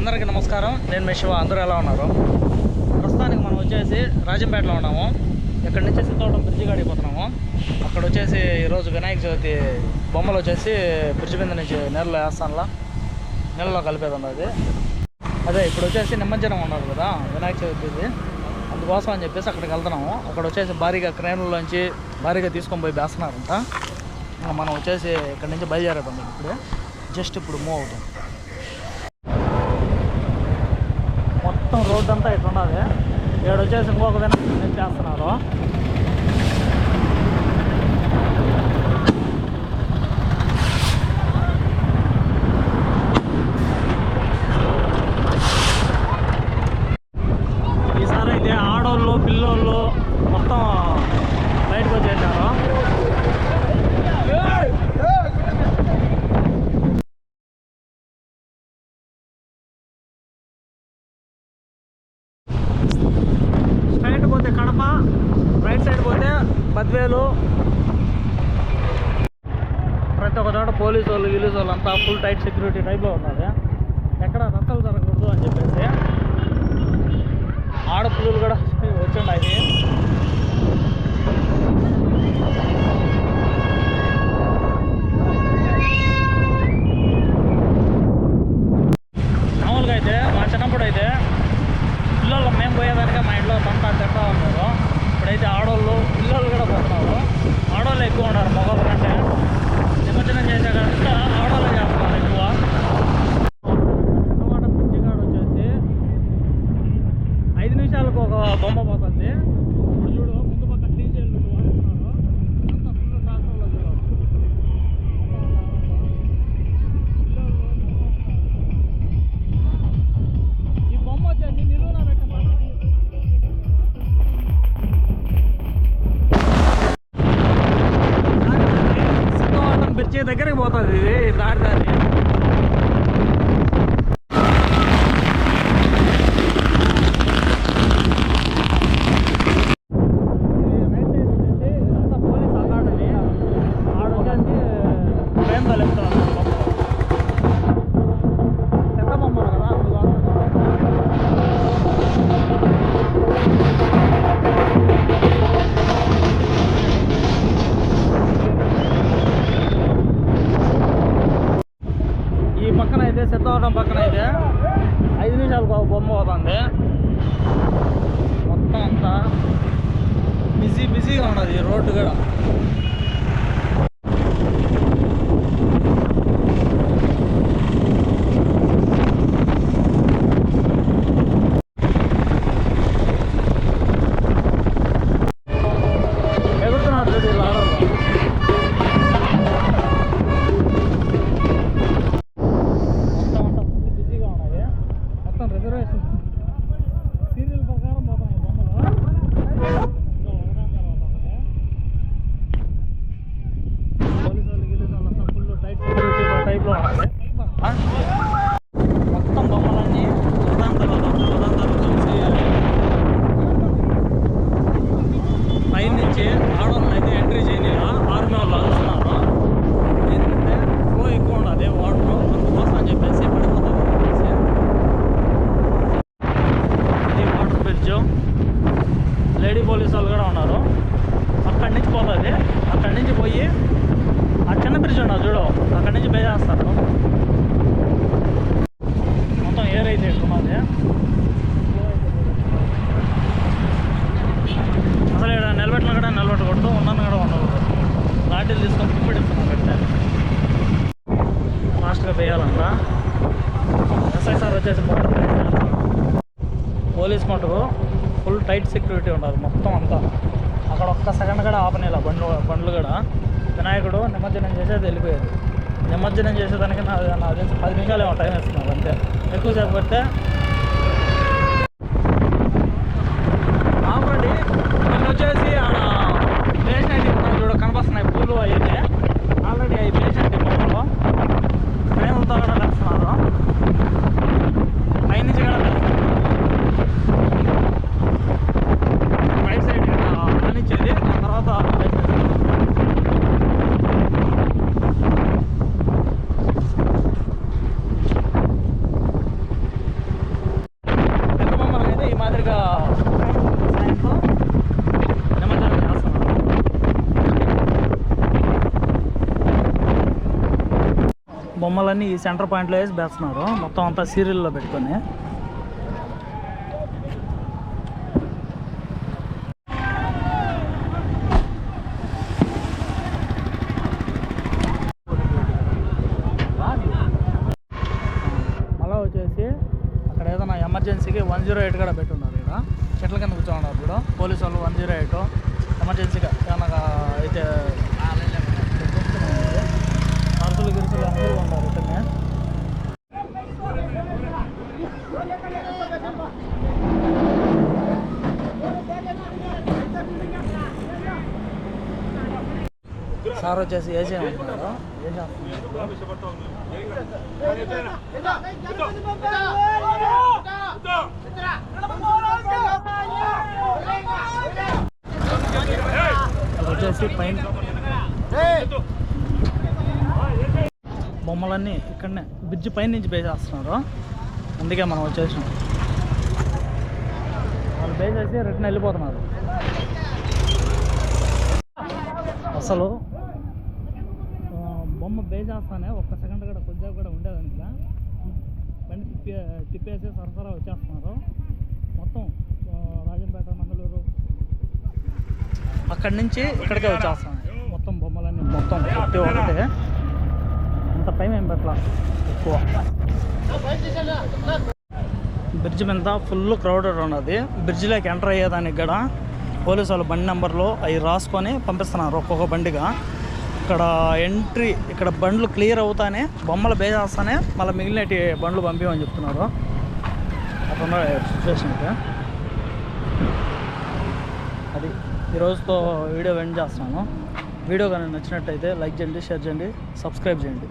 అందరికీ నమస్కారం. నేను మీ శివ. అందరూ ఎలా ఉన్నారు? ప్రస్తుతానికి మనం వచ్చేసి రాజంపేటలో ఉన్నాము. ఇక్కడ నుంచి సిద్ధవటం బ్రిడ్జి కాడిపోతున్నాము అక్కడ వచ్చేసి ఈరోజు వినాయక చవితి బొమ్మలు వచ్చేసి బ్రిడ్జి మీద నుంచి నీళ్ళలో వేస్తానులా నీళ్ళలో కలిపేది ఉంది అది. అదే ఇప్పుడు వచ్చేసి నిమజ్జనం ఉన్నారు కదా వినాయక చవితిది అందుకోసం అని చెప్పేసి అక్కడికి వెళ్తున్నాము. అక్కడ వచ్చేసి భారీగా క్రేన్లోంచి భారీగా తీసుకొని పోయి వేస్తున్నారంట మనం వచ్చేసి ఇక్కడ నుంచి బయలుదేరేద్దాం ఇప్పుడే. జస్ట్ ఇప్పుడు మూవ్ అవుతాం. మొత్తం రోడ్డు అంతా ఇట్లా ఉన్నది ఇక్కడ వచ్చేసి ఇంకొక వినాయకుడిని చేస్తున్నారు. బద్వేలు ప్రతి ఒక్క చోట పోలీసు వాళ్ళు గిలీసు వాళ్ళు అంతా ఫుల్ టైట్ సెక్యూరిటీ టైప్లో ఉన్నది ఎక్కడ రక్కలు జరగకూడదు అని చెప్పేసి ఆడపిల్లలు కూడా వచ్చిండాయి అయితే మా చిన్నప్పుడు అయితే పిల్లలు మేము పోయేదానికే మా ఇంట్లో తంతా తింటా ఉన్నారు ఇప్పుడైతే ఆడవాళ్ళు పిల్లలు కూడా పోతున్నారు ఆడవాళ్ళు ఎక్కువ ఉన్నారు మగవాళ్ళ కంటే నిమజ్జనం చేసే కంటే ఆడవాళ్ళే చేస్తున్నారు ఎక్కువ అన్నమాట బ్రిడ్జి కాడ వచ్చేసి ఐదు నిమిషాలకు ఒక బొమ్మ పోతుంది. ఇప్పుడు చూడు ముందు పక్క డీజేలు వాడుతున్నారు. అంతా ఫుల్ ట్రాక్టర్లో ఈ బొమ్మ వచ్చేసి నిలువున పెట్టే. సిద్ధవటం బ్రిడ్జి దగ్గరికి పోతుంది ఇది దారి పక్కన అయితే సిద్ధవటం పక్కన అయితే ఐదు నిమిషాలకు ఒక బొమ్మ పోతుంది. మొత్తం అంతా బిజీ బిజీగా ఉన్నది రోడ్డు కూడా. లేడీ పోలీస్ వాళ్ళు కూడా ఉన్నారు. అక్కడి నుంచి పోతుంది. అక్కడి నుంచి పోయి ఆ చిన్న బ్రిడ్జ్ ఉన్నది చూడు అక్కడి నుంచి పే చేస్తారు మొత్తం ఏర్ అయితే ఎక్కున్నది అసలు ఇక్కడ నిలబెట్టిన కూడా నిలబెట్టకూడదు ఉన్నాను కూడా ఉండకూడదు. లాఠీలు తీసుకొని పిప్పిడిస్తున్నాం పెట్టే ఫాస్ట్గా వేయాలంట ఎస్ఐ సార్ వచ్చేసి పోలీస్ మటుకు ఫుల్ టైట్ సెక్యూరిటీ ఉండదు మొత్తం అంతా. అక్కడ ఒక్క సెకండ్ కూడా ఆపనేలా బండ్లు బండ్లు కూడా. వినాయకుడు నిమజ్జనం చేసేది వెళ్ళిపోయేది. నిమజ్జనం చేసేదానికి నా నాకు తెలిసి పది నిమిషాలు ఏమో టైం ఇస్తున్నారు అంతే. ఎక్కువసేపు పడితే బొమ్మలన్నీ ఈ సెంటర్ పాయింట్లో వేసి వేస్తున్నారు మొత్తం అంతా సీరియల్లో పెట్టుకొని. మళ్ళీ వచ్చేసి అక్కడ ఏదైనా ఎమర్జెన్సీకి వన్ జీరో ఎయిట్ కూడా పెట్టున్నారు ఇక్కడ చెట్ల కింద కూర్చోన్నారు ఇప్పుడు పోలీసు వాళ్ళు వన్ జీరో ఎయిట్. ఎమర్జెన్సీగా ఏమన్నా అయితే అరుసులు గిరుసులు అందరూ ఉన్నారు ఇక్కడనే సార్ వచ్చేసి ఏసీ అంటున్నారు వచ్చేసి పైన బొమ్మలన్నీ ఇక్కడనే బ్రిడ్జ్ పైన నుంచి వేసేస్తున్నారు అందుకే మనం వచ్చేసాం. వాళ్ళు వేసేసి రిటర్న్ వెళ్ళిపోతున్నారు. అసలు బొమ్మ బేజేస్తానే ఒక్క సెకండ్ కూడా కొద్దిగా కూడా ఉండేదానికి బండి తిప్పి తిప్పేసి సరసరా వచ్చేస్తున్నారు. మొత్తం రాజంపేట మంగళూరు. అక్కడి నుంచి ఇక్కడికే వచ్చేస్తాను మొత్తం బొమ్మలన్నీ మొత్తం ప్రతి ఒకటే అంత టైం ఏం పెట్టలా? ఎక్కువ. బ్రిడ్జ్ మీద ఫుల్ క్రౌడెడ్ ఉన్నది. బ్రిడ్జ్లోకి ఎంటర్ అయ్యేదానికి కూడా పోలీసు వాళ్ళు బండి నెంబర్లో అవి రాసుకొని పంపిస్తున్నారు ఒక్కొక్క బండిగా. ఇక్కడ ఎంట్రీ ఇక్కడ బండ్లు క్లియర్ అవుతానే బొమ్మలు బేసేస్తానే మళ్ళీ మిగిలినటి బండ్లు పంపించమని చెప్తున్నారు. అక్కడ సిచ్యువేషన్ అయితే అది ఈరోజుతో వీడియో వెండ్ చేస్తున్నాను వీడియో కానీ నచ్చినట్టయితే లైక్ చేయండి షేర్ చేయండి సబ్స్క్రైబ్ చేయండి.